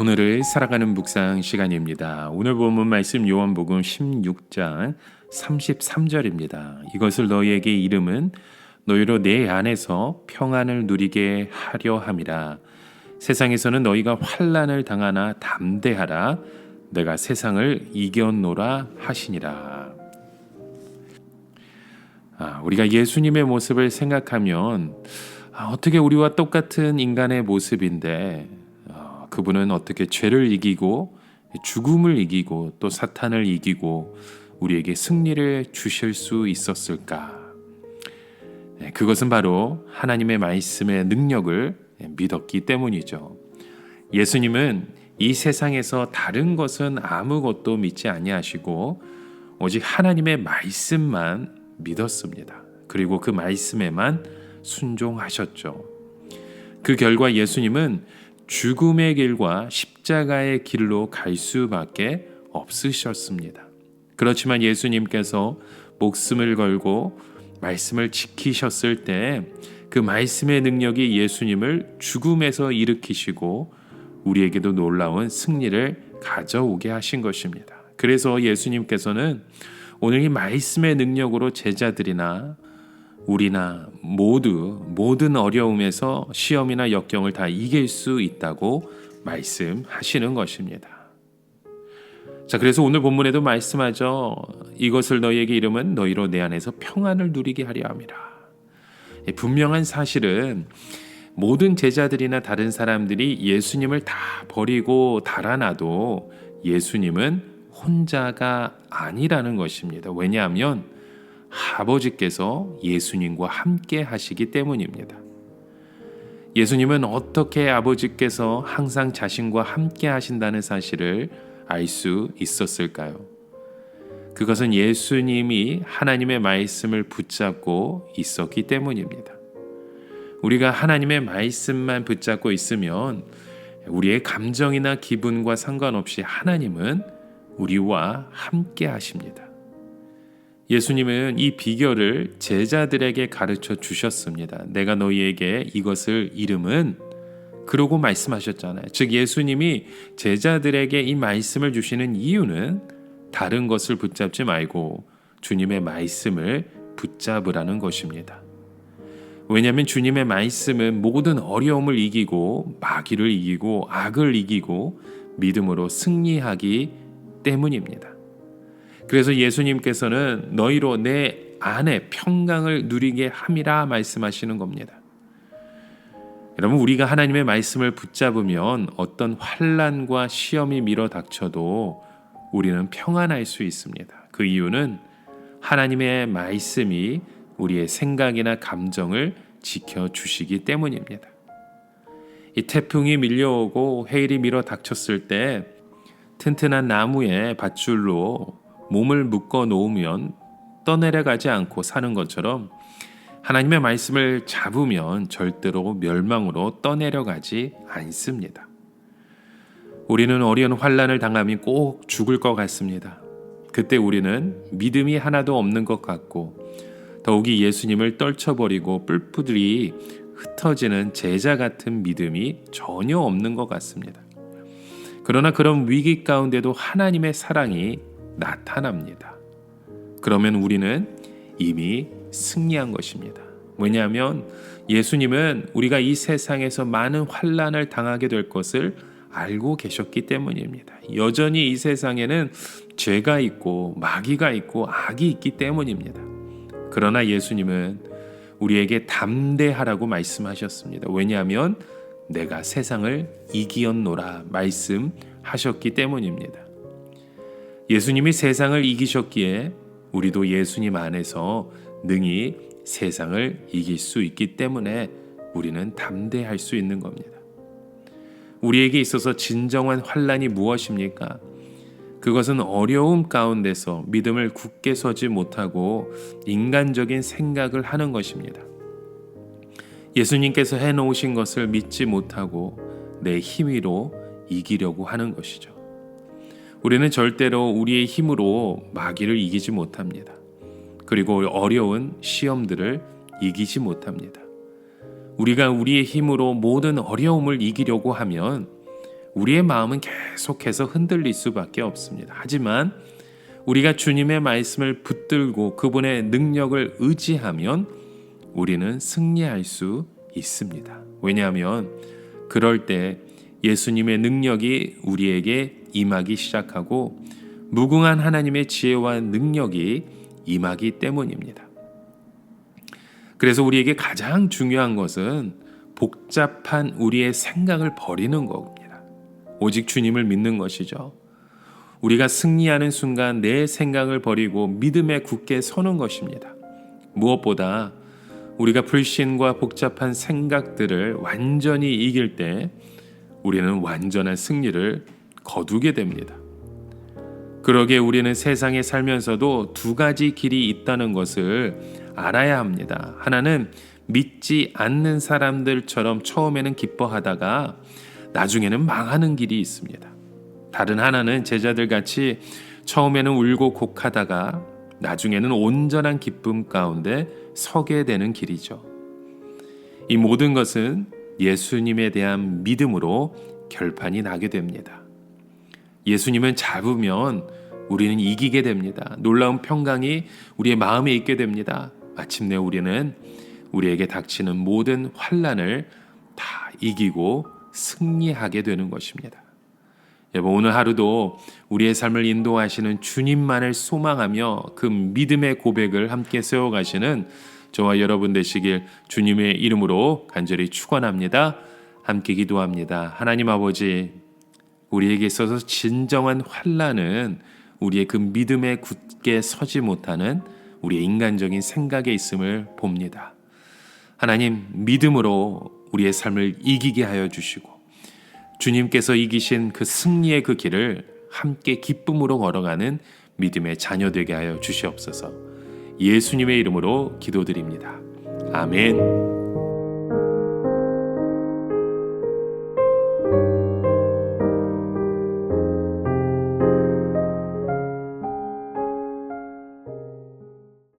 오늘을 살아가는 묵상 시간입니다. 오늘 본문 말씀 요한복음 16장 33절입니다. 이것을 너희에게 이름은 너희로 내 안에서 평안을 누리게 하려 함이라. 세상에서는 너희가 환난을 당하나 담대하라. 내가 세상을 이겼노라 하시니라. 아, 우리가 예수님의 모습을 생각하면 아, 어떻게 우리와 똑같은 인간의 모습인데 어, 그분은 어떻게 죄를 이기고 죽음을 이기고 또 사탄을 이기고 우리에게 승리를 주실 수 있었을까? 네, 그것은 바로 하나님의 말씀의 능력을 믿었기 때문이죠. 예수님은 이 세상에서 다른 것은 아무것도 믿지 아니하시고 오직 하나님의 말씀만 믿었습니다. 그리고 그 말씀에만 순종하셨죠. 그 결과 예수님은 죽음의 길과 십자가의 길로 갈 수밖에 없으셨습니다. 그렇지만 예수님께서 목숨을 걸고 말씀을 지키셨을 때 그 말씀의 능력이 예수님을 죽음에서 일으키시고 우리에게도 놀라운 승리를 가져오게 하신 것입니다. 그래서 예수님께서는 오늘 이 말씀의 능력으로 제자들이나 우리나 모두 모든 어려움에서 시험이나 역경을 다 이길 수 있다고 말씀하시는 것입니다. 자, 그래서 오늘 본문에도 말씀하죠. 이것을 너희에게 이름은 너희로 내 안에서 평안을 누리게 하려 함이라. 분명한 사실은 모든 제자들이나 다른 사람들이 예수님을 다 버리고 달아나도 예수님은 혼자가 아니라는 것입니다. 왜냐하면 아버지께서 예수님과 함께 하시기 때문입니다. 예수님은 어떻게 아버지께서 항상 자신과 함께 하신다는 사실을 알 수 있었을까요? 그것은 예수님이 하나님의 말씀을 붙잡고 있었기 때문입니다. 우리가 하나님의 말씀만 붙잡고 있으면 우리의 감정이나 기분과 상관없이 하나님은 우리와 함께 하십니다. 예수님은 이 비결을 제자들에게 가르쳐 주셨습니다. 내가 너희에게 이것을 이름은 그러고 말씀하셨잖아요. 즉 예수님이 제자들에게 이 말씀을 주시는 이유는 다른 것을 붙잡지 말고 주님의 말씀을 붙잡으라는 것입니다. 왜냐하면 주님의 말씀은 모든 어려움을 이기고 마귀를 이기고 악을 이기고 믿음으로 승리하기 때문입니다. 그래서 예수님께서는 너희로 내 안에 평강을 누리게 함이라 말씀하시는 겁니다. 여러분 우리가 하나님의 말씀을 붙잡으면 어떤 환란과 시험이 밀어 닥쳐도 우리는 평안할 수 있습니다. 그 이유는 하나님의 말씀이 우리의 생각이나 감정을 지켜 주시기 때문입니다. 이 태풍이 밀려오고 해일이 밀어 닥쳤을 때 튼튼한 나무에 밧줄로 몸을 묶어 놓으면 떠내려가지 않고 사는 것처럼 하나님의 말씀을 잡으면 절대로 멸망으로 떠내려가지 않습니다. 우리는 어려운 환란을 당하면 꼭 죽을 것 같습니다. 그때 우리는 믿음이 하나도 없는 것 같고 더욱이 예수님을 떨쳐버리고 뿔푸들이 흩어지는 제자 같은 믿음이 전혀 없는 것 같습니다. 그러나 그런 위기 가운데도 하나님의 사랑이 나타납니다. 그러면 우리는 이미 승리한 것입니다. 왜냐하면 예수님은 우리가 이 세상에서 많은 환란을 당하게 될 것을 알고 계셨기 때문입니다. 여전히 이 세상에는 죄가 있고 마귀가 있고 악이 있기 때문입니다. 그러나 예수님은 우리에게 담대하라고 말씀하셨습니다. 왜냐하면 내가 세상을 이기었노라 말씀하셨기 때문입니다. 예수님이 세상을 이기셨기에 우리도 예수님 안에서 능히 세상을 이길 수 있기 때문에 우리는 담대할 수 있는 겁니다. 우리에게 있어서 진정한 환란이 무엇입니까? 그것은 어려움 가운데서 믿음을 굳게 서지 못하고 인간적인 생각을 하는 것입니다. 예수님께서 해 놓으신 것을 믿지 못하고 내 힘으로 이기려고 하는 것이죠. 우리는 절대로 우리의 힘으로 마귀를 이기지 못합니다. 그리고 어려운 시험들을 이기지 못합니다. 우리가 우리의 힘으로 모든 어려움을 이기려고 하면 우리의 마음은 계속해서 흔들릴 수밖에 없습니다. 하지만 우리가 주님의 말씀을 붙들고 그분의 능력을 의지하면 우리는 승리할 수 있습니다. 왜냐하면 그럴 때 예수님의 능력이 우리에게 임하기 시작하고 무궁한 하나님의 지혜와 능력이 임하기 때문입니다. 그래서 우리에게 가장 중요한 것은 복잡한 우리의 생각을 버리는 겁니다. 오직 주님을 믿는 것이죠. 우리가 승리하는 순간 내 생각을 버리고 믿음에 굳게 서는 것입니다. 무엇보다 우리가 불신과 복잡한 생각들을 완전히 이길 때 우리는 완전한 승리를 거두게 됩니다. 그러게 우리는 세상에 살면서도 두 가지 길이 있다는 것을 알아야 합니다. 하나는 믿지 않는 사람들처럼 처음에는 기뻐하다가 나중에는 망하는 길이 있습니다. 다른 하나는 제자들 같이 처음에는 울고 곡하다가 나중에는 온전한 기쁨 가운데 서게 되는 길이죠. 이 모든 것은 예수님에 대한 믿음으로 결판이 나게 됩니다. 예수님은 잡으면 우리는 이기게 됩니다. 놀라운 평강이 우리의 마음에 있게 됩니다. 마침내 우리는 우리에게 닥치는 모든 환란을 다 이기고 승리하게 되는 것입니다. 여러분 오늘 하루도 우리의 삶을 인도하시는 주님만을 소망하며 그 믿음의 고백을 함께 세워가시는 저와 여러분 되시길 주님의 이름으로 간절히 축원합니다. 함께 기도합니다. 하나님 아버지 우리에게 있어서 진정한 환란은 우리의 그 믿음에 굳게 서지 못하는 우리의 인간적인 생각에 있음을 봅니다. 하나님 믿음으로 우리의 삶을 이기게 하여 주시고 주님께서 이기신 그 승리의 그 길을 함께 기쁨으로 걸어가는 믿음의 자녀 되게 하여 주시옵소서. 예수님의 이름으로 기도드립니다. 아멘.